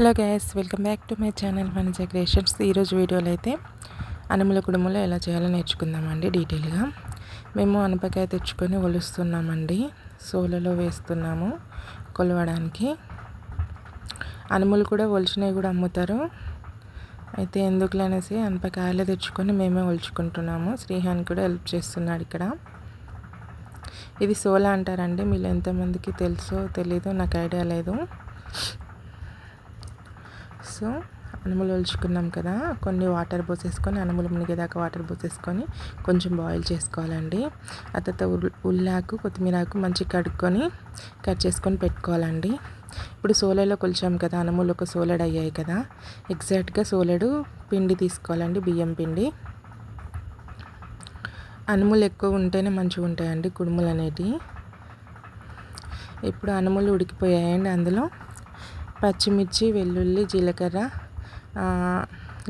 Hello guys welcome back to my channel Manaja creations. ఈరోజు వీడియోలో అయితే అనుముల కుడుములో ఎలా చేయాలో నేర్చుకుందామండి డీటెయిల్గా. మేము అనపకాయ తెచ్చుకొని ఒలుస్తున్నామండి. సోలలో వేస్తున్నాము కొలవడానికి. అనుములు కూడా ఒలిచినవి కూడా అమ్ముతారు. అయితే ఎందుకులే అనేసి అనపకాయలు తెచ్చుకొని మేమే ఒలుచుకుంటున్నాము. శ్రీహాన్ కూడా హెల్ప్ చేస్తున్నాడు ఇక్కడ. ఇది సోలా అంటారండి. మీరు ఎంతమందికి తెలుసో తెలీదో నాకు ఐడియా లేదు. సో అనుములు ఒలుచుకున్నాం కదా కొన్ని వాటర్ పోసేసుకొని అనుములు మునిగేదాకా వాటర్ పోసేసుకొని కొంచెం బాయిల్ చేసుకోవాలండి. ఆ తర్వాత ఉల్లాకు కొత్తిమీరాకు మంచిగా కడుక్కొని కట్ చేసుకొని పెట్టుకోవాలండి. ఇప్పుడు సోలెలో కొలిచాం కదా అనుములు ఒక సోలెడ్ అయ్యాయి కదా ఎగ్జాక్ట్గా సోలెడు పిండి తీసుకోవాలండి బియ్యం పిండి. అనుములు ఎక్కువ ఉంటేనే మంచిగా ఉంటాయండి కుడుములు అనేటివి. ఇప్పుడు అనుములు ఉడికిపోయాయండి అందులో. పచ్చిమిర్చి వెల్లుల్లి జీలకర్ర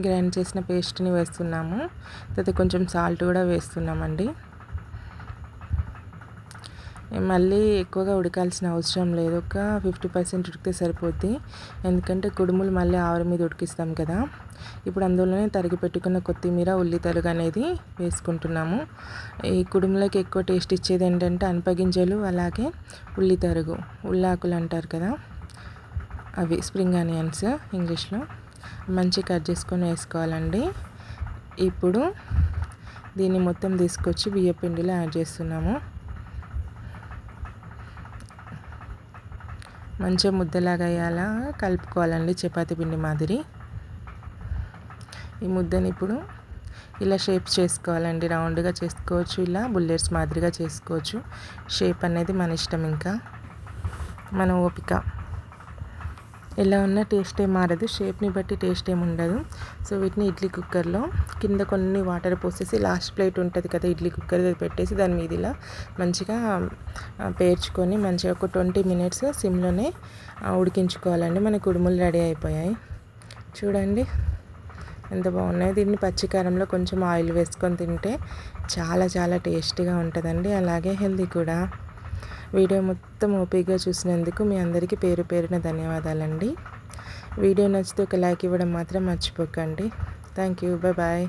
గ్రైండ్ చేసిన పేస్ట్ని వేస్తున్నాము. తర్వాత కొంచెం సాల్ట్ కూడా వేస్తున్నామండి. మళ్ళీ ఎక్కువగా ఉడకాల్సిన అవసరం లేదు. ఒక ఫిఫ్టీ పర్సెంట్ ఉడికితే సరిపోద్ది. ఎందుకంటే కుడుములు మళ్ళీ ఆవిరి మీద ఉడికిస్తాం కదా. ఇప్పుడు అందులోనే తరిగి పెట్టుకున్న కొత్తిమీర ఉల్లి తరుగు అనేది వేసుకుంటున్నాము. ఈ కుడుములకి ఎక్కువ టేస్ట్ ఇచ్చేది ఏంటంటే అనపగింజలు అలాగే ఉల్లి తరుగు ఉల్లాకులు అంటారు కదా. అవి స్ప్రింగ్ ఆనియన్స్ ఇంగ్లీష్లో. మంచి కట్ చేసుకొని వేసుకోవాలండి. ఇప్పుడు దీన్ని మొత్తం తీసుకొచ్చి బియ్యపిండిలో యాడ్ చేస్తున్నాము. మంచిగా ముద్దలాగా అయ్యేలా కలుపుకోవాలండి చపాతీ పిండి మాదిరి. ఈ ముద్దని ఇప్పుడు ఇలా షేప్స్ చేసుకోవాలండి. రౌండ్గా చేసుకోవచ్చు ఇలా బుల్లెట్స్ మాదిరిగా చేసుకోవచ్చు. షేప్ అనేది మన ఇష్టం ఇంకా. మన ఓపిక. ఎలా ఉన్నా టేస్ట్ ఏం మారదు. షేప్ని బట్టి టేస్ట్ ఏమి ఉండదు. సో వీటిని ఇడ్లీ కుక్కర్లో కింద కొన్ని వాటర్ పోసేసి లాస్ట్ ప్లేట్ ఉంటుంది కదా ఇడ్లీ కుక్కర్ పెట్టేసి దాని మీద ఇలా మంచిగా పేర్చుకొని మంచిగా ఒక ట్వంటీ మినిట్స్ సిమ్లోనే ఉడికించుకోవాలండి. మన కుడుములు రెడీ అయిపోయాయి. చూడండి ఎంత బాగున్నాయి. దీన్ని పచ్చికారంలో కొంచెం ఆయిల్ వేసుకొని తింటే చాలా చాలా టేస్టీగా ఉంటుందండి. అలాగే హెల్దీ కూడా. వీడియో మొత్తం ఓపికగా చూసినందుకు మీ అందరికీ పేరు పేరున ధన్యవాదాలండి. వీడియో నచ్చితే ఒక లైక్ ఇవ్వడం మాత్రం మర్చిపోకండి. Thank you. Bye bye.